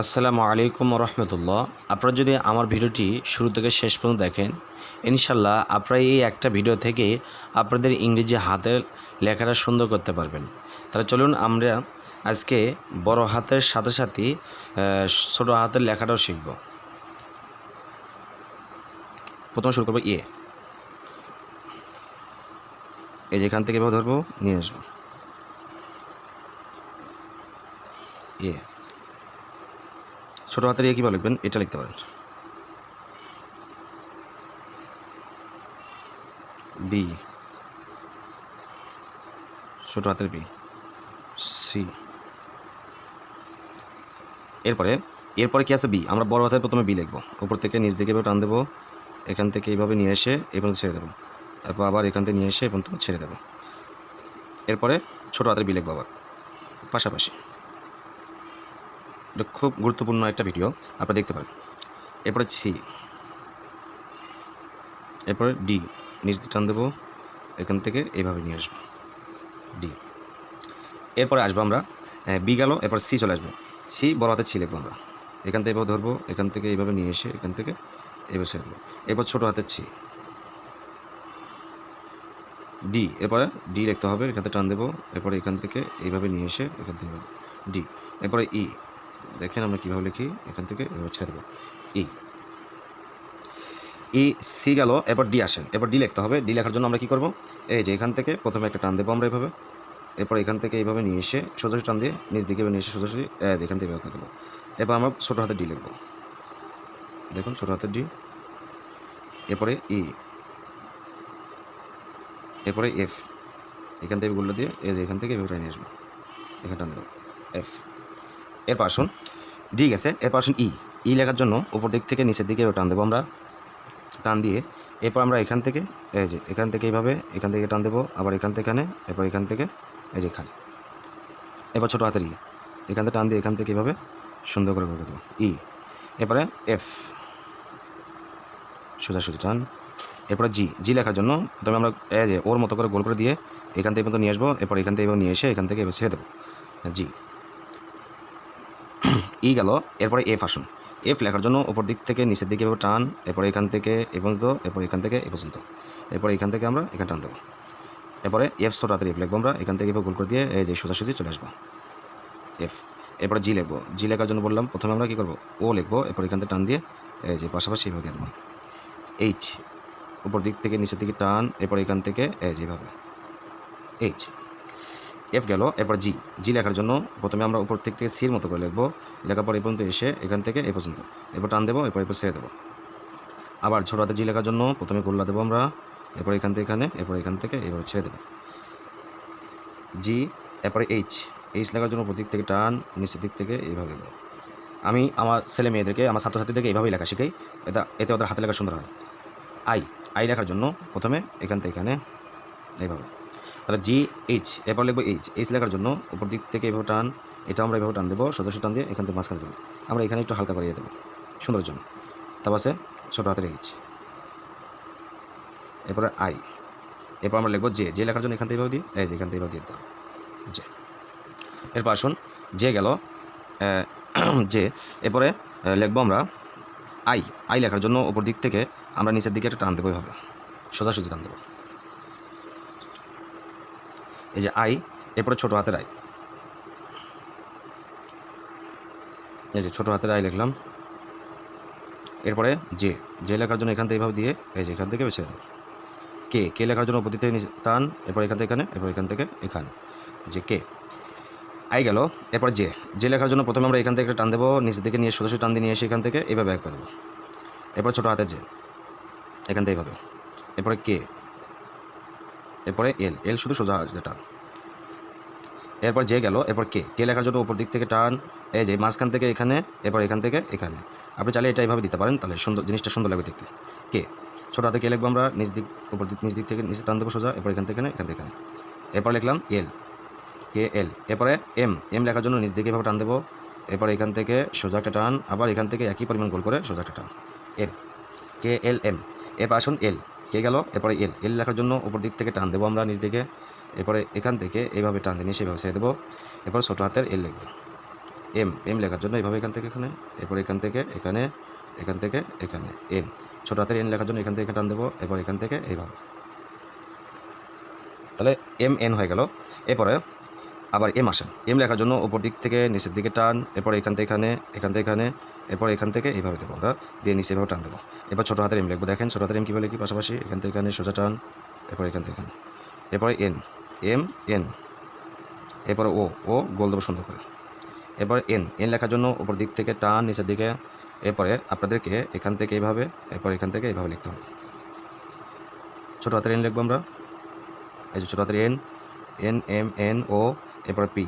আসসালামু আলাইকুম রহমতুল্লাহ আপনারা যদি আমার ভিডিওটি শুরু থেকে শেষ পর্যন্ত দেখেন, ইনশাল্লাহ আপনারা এই একটা ভিডিও থেকে আপনাদের ইংরেজি হাতের লেখাটা সুন্দর করতে পারবেন। তাহলে চলুন আমরা আজকে বড় হাতের সাথে সাথে ছোটো হাতের লেখাটাও শিখব। প্রথমে শুরু করব ইয়ে এই যেখান থেকে ধরবো, নিয়ে আসব। ইয়ে ছোট হাতের ইয়ে কীভাবে লিখবেন? এটা লিখতে পারেন। বি ছোটো হাতের বি সি এরপরে এরপরে কি আছে বি আমরা বড় হাতের প্রথমে বি লিখব। উপর থেকে নিচ দিকে এভাবে টান দেবো। এখান থেকে এইভাবে নিয়ে এসে পর্যন্ত ছেড়ে দেবো। তারপর আবার এখান থেকে নিয়ে এসে পর্যন্ত ছেড়ে দেবো। এরপরে ছোটো হাতের বি লিখব আবার। পাশাপাশি। এটা খুব গুরুত্বপূর্ণ একটা ভিডিও আপনারা দেখতে পারেন। এরপরে সি এরপরে ডি নিচ টান দেবো, এখান থেকে এইভাবে নিয়ে আসব ডি এরপরে আসব আমরা বি গেল এরপর সি চলে আসব। সি বড় হাতে ছি লিখব আমরা। এখান থেকে এভাবে ধরবো, এখান থেকে এইভাবে নিয়ে এসে এখান থেকে ছেড়ে দেবো। এরপর ছোটো হাতের ছি ডি এরপরে ডি লিখতে হবে, এখান থেকে টান দেবো, এরপরে এখান থেকে এইভাবে নিয়ে এসে এখান থেকে ডি এরপরে ই দেখেন আমরা কীভাবে লিখি, এখান থেকে এভাবে ছেড়ে দেবো। ই ই সি গেল, এরপর ডি আসেন। এরপর ডি লিখতে হবে। ডি লেখার জন্য আমরা কী করব? এই যে এখান থেকে প্রথমে একটা টান দেবো আমরা এভাবে। এরপর এখান থেকে এইভাবে নিয়ে এসে সোজাসুজি টান দিয়ে নিচ দিকে নিয়ে এসে সোজাসুজি এখান থেকে এভাবে দেবো। এরপর আমরা ছোটো হাতে ডি লিখব। দেখুন, ছোটো হাতের ডি। এরপরে ই। এরপরে এফ। এখান থেকে গুলো দিয়ে এই যে এখান থেকে এভাবে নিয়ে আসব। এখানে টান দেবো। এফ। এরপর আসুন। ডি গেছে, এরপর আসুন ই ই লেখার জন্য উপর দিক থেকে নিচের দিকে টান দেবো আমরা। টান দিয়ে এরপর আমরা এখান থেকে, এই যে এখান থেকে এইভাবে, এখান থেকে টান দেবো, আবার এখান থেকে এখানে, এরপর এখান থেকে, এই যে এখানে এবার ছোটো হাতের ই এখান থেকে টান দিয়ে এখান থেকে এইভাবে সুন্দর করে করে দেবো। ই এরপরে এফ সোজা সোজা টান। এরপরে জি জি লেখার জন্য তবে আমরা, এই যে ওর মতো করে গোল করে দিয়ে এখান থেকে পর্যন্ত নিয়ে আসব, এরপর এখান থেকে নিয়ে এসে এখান থেকে এবার ছেড়ে দেবো। জি ই গেল, এরপরে এফ আসুন। এফ লেখার জন্য উপর দিক থেকে, নিচের দিকে এভাবে টান, এরপরে এখান থেকে এ পর্যন্ত, এরপর এখান থেকে এ পর্যন্ত। এরপরে এখান থেকে আমরা এখানে টান দেবো। এরপরে এফ ছোট হাতের এফ লিখব আমরা, এখান থেকে এভাবে গোল করে দিয়ে এই যে সোজাসুজি চলে আসব। এফ। এরপরে জি লিখব। জি লেখার জন্য বললাম, প্রথমে আমরা কী করব? ও লিখব, এরপর এখান থেকে টান দিয়ে এই যে পাশাপাশি এভাবে দিয়ে দেবো। এইচ। উপর দিক থেকে, নিচের দিকে টান, এরপর এখান থেকে এই যেভাবে এইচ। এফ গেল, এরপর জি জি লেখার জন্য প্রথমে আমরা উপর দিক থেকে সির মতো করে লিখব। লেখার পর এই পর্যন্ত এসে এখান থেকে এ পর্যন্ত। এরপর টান দেবো, এরপর এরপর ছেড়ে দেবো। আবার ছোটো হাতে জি লেখার জন্য প্রথমে গোল্লা দেবো আমরা। এরপর এখান থেকে এখানে, এরপর এখান থেকে এভাবে ছেড়ে দেবো। জি এরপরে এইচ এইচ লেখার জন্য উপর দিক থেকে টান, নিচের দিক থেকে এইভাবে আমি আমার ছেলে মেয়েদেরকে, আমার ছাত্রছাত্রীদেরকে এইভাবেই লেখা শিখাই। এটা, এতে ওদের হাতে লেখা সুন্দর হয়। আই আই লেখার জন্য প্রথমে এখান থেকে এখানে এইভাবে। তাহলে জি এইচ এরপর লিখব এইচ এইচ লেখার জন্য উপর দিক থেকে এভাবে টান, এটা আমরা এভাবে টান দেবো, সদস্য টান দিয়ে এখান থেকে মাঝখানে দেবো। আমরা এখানে একটু হালকা করিয়ে দেবো। সুন্দর জন্য। তারপর আছে ছোটো হাতের এইচ এরপরে আই এরপর আমরা লিখব জে জে লেখার জন্য এখান থেকে এভাবে দিই, এই যে এখান থেকে এভাবে দিয়ে দিতাম জে এরপর আসুন জে গেল জে এরপরে লিখব আমরা আই আই লেখার জন্য ওপর দিক থেকে আমরা নিচের দিকে একটা টান দেবো এভাবে। সোজাসুজি টান দেবো। এই যে আই, এরপরে ছোটো হাতের আই। এই যে ছোটো হাতের আই লিখলাম। এরপরে জে জে লেখার জন্য এখান থেকে এইভাবে দিয়ে, এই যে এখান থেকে বেছে কে কে লেখার জন্য উপর থেকে টান, এরপর এখান থেকে এখানে, এরপর এখান থেকে এখানে। যে কে। আই গেল, এরপর জে জে লেখার জন্য প্রথমে আমরা এখান থেকে টান দেবো, নিচের দিকে নিয়ে সোজাসুজি টান দিয়ে নিয়ে এসে এখান থেকে এইভাবে এক দেবো। এরপর ছোটো হাতের জে, এখান থেকে এইভাবে এরপরে কে এরপরে এল এল শুধু সোজা টান। এরপর যে গেল, এরপর কে? কে লেখার জন্য উপর দিক থেকে টান, এই যে মাঝখান থেকে এখানে, এরপর এখান থেকে এখানে। আপনি চাইলে এটা এইভাবে দিতে পারেন, তাহলে সুন্দর, জিনিসটা সুন্দর লাগবে দেখতে। কে? ছোটো হাতে কে লিখব আমরা? নিজ দিক, উপর দিক, নিচ দিক থেকে, নিচে টান দেবো সোজা, এরপর এখান থেকে এখানে, এখান থেকে এখানে। এরপর লিখলাম এল। কে? এল। এরপরে এম। এম লেখার জন্য নিজ দিকে এভাবে টান দেবো। এরপর এখান থেকে সোজা একটা টান, আবার এখান থেকে একই পরিমাণ গোল করে সোজা একটা টান। এম কে? L, M. এরপর আসুন এল। কে গেল? এরপরে এল এল লেখার জন্য উপর দিক থেকে টান দেবো আমরা নিজ দিকে। এরপরে এখান থেকে এইভাবে টান দিয়ে সেইভাবে ছেড়ে দেবো। এরপর ছোটো হাতের এল লিখব। এম এম লেখার জন্য এইভাবে এখান থেকে এখানে। এরপর এখান থেকে এখানে, এখান থেকে এখানে। এম, ছোটো হাতের এন লেখার জন্য এখান থেকে টান দেবো। এরপর এখান থেকে এইভাবে। তাহলে এম এন হয়ে গেল। এরপরে আবার এম আসেন। এম লেখার জন্য ওপর দিক থেকে নিচের দিকে টান, এরপর এখান থেকে এখানে, এখান থেকে এখানে, এরপর এখান থেকে এইভাবে দেবো আমরা। দিয়ে নিচে এভাবে টান দেবো। এবার ছোটো হাতের এম লিখব। দেখেন ছোটো হাতের এম কীভাবে লিখি পাশাপাশি। এখান থেকে এখানে সোজা টান, এরপর এখান থেকে এখানে। এরপরে এন, এম, এন। এরপরে ও ও গোল দেবো সুন্দর করে। এরপর এন এন লেখার জন্য উপর দিক থেকে টান, নিচের দিকে। এরপরে আপনাদেরকে এখান থেকে এইভাবে, এরপর এখান থেকে এইভাবে লিখতে হবে। ছোটো হাতের এন লিখব আমরা। এই যে ছোটো হাতের N N, M, N, O. এরপরে পি।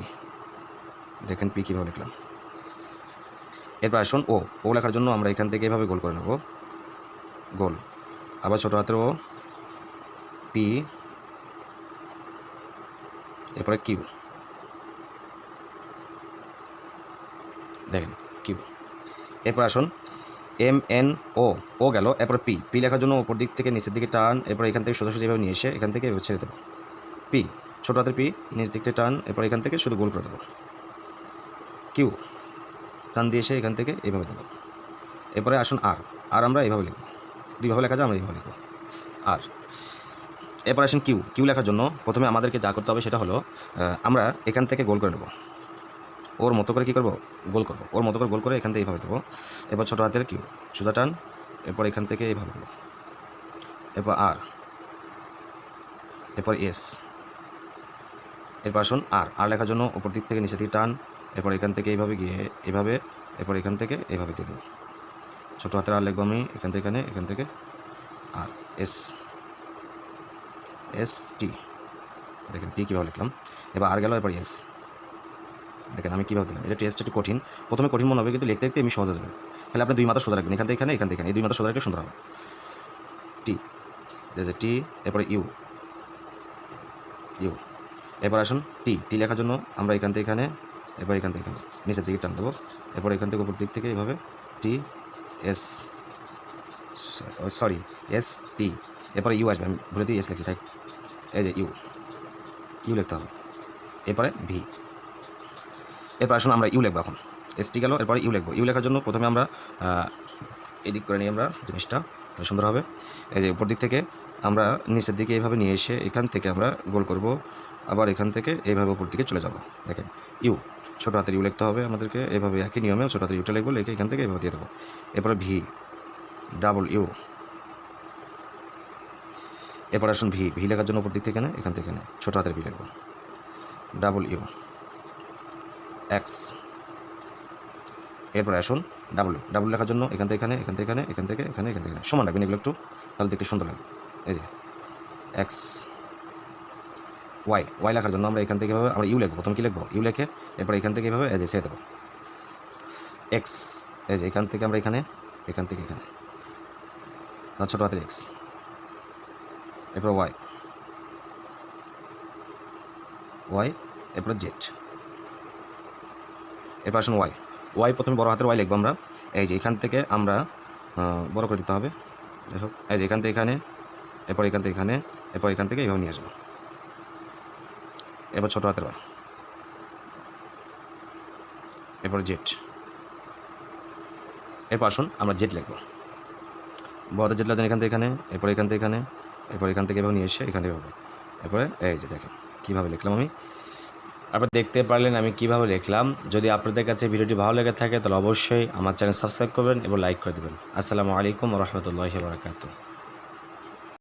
দেখেন পি কীভাবে লিখলাম। এরপর আসুন, ও ও লেখার জন্য আমরা এখান থেকে এভাবে গোল করে নেব। গোল। আবার ছোটো হাতের ও। পি। এরপরে কিউ। দেখেন, কিউ। এরপর আসুন, এম, এন, ও ও গেল, এরপরে পি। পি লেখার জন্য ওপর দিক থেকে নিচের দিকে টান, এরপর এখান থেকে সোজা এভাবে নিয়ে এসে এখান থেকে এভাবে ছেড়ে দেবো। পি। ছোটো হাতের পি, নিচ দিক থেকে টান, এরপর এখান থেকে শুধু গোল করে দেবো। কিউ, টান দিয়ে এসে এখান থেকে এইভাবে দেবো। এরপরে আসুন আর আর আমরা এইভাবে লিখব। দুইভাবে লেখা যায়, আমরা এইভাবে লিখব। আর, এরপর আসুন কিউ। কিউ লেখার জন্য প্রথমে আমাদেরকে যা করতে হবে সেটা হলো আমরা এখান থেকে গোল করে নেব। ওর মতো করে কী করব? গোল করব। ওর মতো করে গোল করে এখান থেকে এইভাবে দেবো। এরপর ছোটো হাতের কিউ, সোজা টান, এরপর এখান থেকে এইভাবে দেবো। এরপর আর, এরপর এস। এরপর আসুন আর আর লেখার জন্য উপর দিক থেকে নিচে দিকে টান, এরপর এখান থেকে এইভাবে গিয়ে এভাবে, এরপর এখান থেকে এইভাবে দিয়ে দেবো ছোটো হাতের আর লিখব আমি, এখান থেকে এখানে, এখান থেকে। আর এস এস টি দেখেন টি কীভাবে লিখলাম। এবার আর গেল, এরপর এস দেখেন আমি কীভাবে দিলাম, এটা টেস্ট একটু কঠিন। প্রথমে কঠিন মনে হবে, কিন্তু লিখতে লিখতে এমনি সহজ যাবে। তাহলে আপনি দুই মাথা সোজা রাখবেন, এখান থেকে এখানে, এখান থেকে এখানে। এই দুই মাথা সোজা রাখলে সুন্দর হবে। টি টি এরপরে ইউ ইউ এরপর আসুন টি টি লেখার জন্য আমরা এখান থেকে এখানে, এরপর এখান থেকে এখানে, নিচের দিকে টান দেবো। এরপর এখান থেকে উপর দিক থেকে এইভাবে T S sorry S T এরপরে ইউ আসবে, আমি ভুলে দিয়ে এস লিখছি ঠিক এই যে ইউ ইউ লিখতে হবে। এরপরে ভি এরপর আসুন আমরা ইউ লিখব এখন। এস টি গেল, এরপরে ইউ লিখব। ইউ লেখার জন্য প্রথমে আমরা এদিক করে নিই আমরা জিনিসটা তাহলে সুন্দর হবে এই যে উপর দিক থেকে আমরা নিচের দিকে এইভাবে নিয়ে এসে এখান থেকে আমরা গোল করব আবার এখান থেকে এইভাবে উপর দিকে চলে যাব। দেখেন ইউ ছোটো হাতের ইউ লিখতে হবে আমাদেরকে, এভাবে একই নিয়মে ছোটো হাতের ইউটা লিখব, লিখে এখান থেকে এভাবে দিয়ে দেবো। এরপরে ভি ডাবল ইউ এরপর আসুন ভি ভি লেখার জন্য উপর দিক থেকে এখানে, এখান থেকে এখানে, ছোটো হাতের ভি লিখব। ডাবল ইউ এক্স এরপরে আসুন ডাবল ডাবল লেখার জন্য এখান থেকে এখানে, এখান থেকে এখানে, এখান থেকে এখানে, এখান থেকে সমান রাখবেন এগুলো একটু, তাহলে দেখতে সুন্দর লাগে এই যে এক্স ওয়াই ওয়াই লেখার জন্য আমরা এখান থেকে এভাবে আমরা ইউ লিখব প্রথম কী লিখব ইউ লেখে এরপর এখান থেকে এভাবে এই যে সে দেবো এক্স যে এখান থেকে আমরা এখানে এখান থেকে এখানে তার ছোটো হাতের এক্স এরপর ওয়াই ওয়াই এরপর জেড এরপর আসুন ওয়াই ওয়াই প্রথমে বড় হাতের ওয়াই লিখব আমরা এই যে এখান থেকে আমরা বড় করে দিতে হবে দেখো এই যে এখান থেকে এখানে এরপর এখান থেকে এখানে এরপর এখান থেকে এইভাবে নিয়ে আসব এরপর ছোটো হাতের ওয়াই এরপর জেড এরপর আসুন আমরা জেড লিখব। বড় জেড লাগছেন এখান থেকে এখানে, এরপর এখান থেকে এখানে, এরপর এখান থেকে এভাবে নিয়ে এসে এখান থেকে এভাবে। এরপরে এই যে দেখেন, কীভাবে লিখলাম আমি? আপনারা দেখতে পারলেন আমি কীভাবে লিখলাম। যদি আপনাদের কাছে ভিডিওটি ভালো লেগে থাকে তাহলে অবশ্যই আমার চ্যানেল সাবস্ক্রাইব করবেন এবং লাইক করে দেবেন। আসসালামু আলাইকুম রহমতুল্লাহি বারকাতুহ।